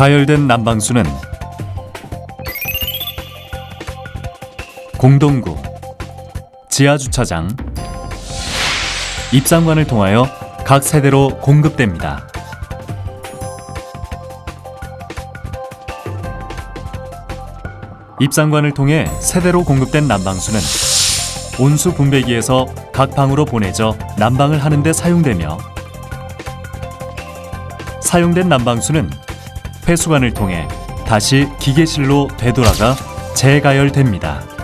가열된 난방수는 공동구, 지하주차장, 입상관을 통하여 각 세대로 공급됩니다. 입상관을 통해 세대로 공급된 난방수는 온수 분배기에서 각 방으로 보내져 난방을 하는 데 사용되며 사용된 난방수는 회수관을 통해 다시 기계실로 되돌아가 재가열됩니다.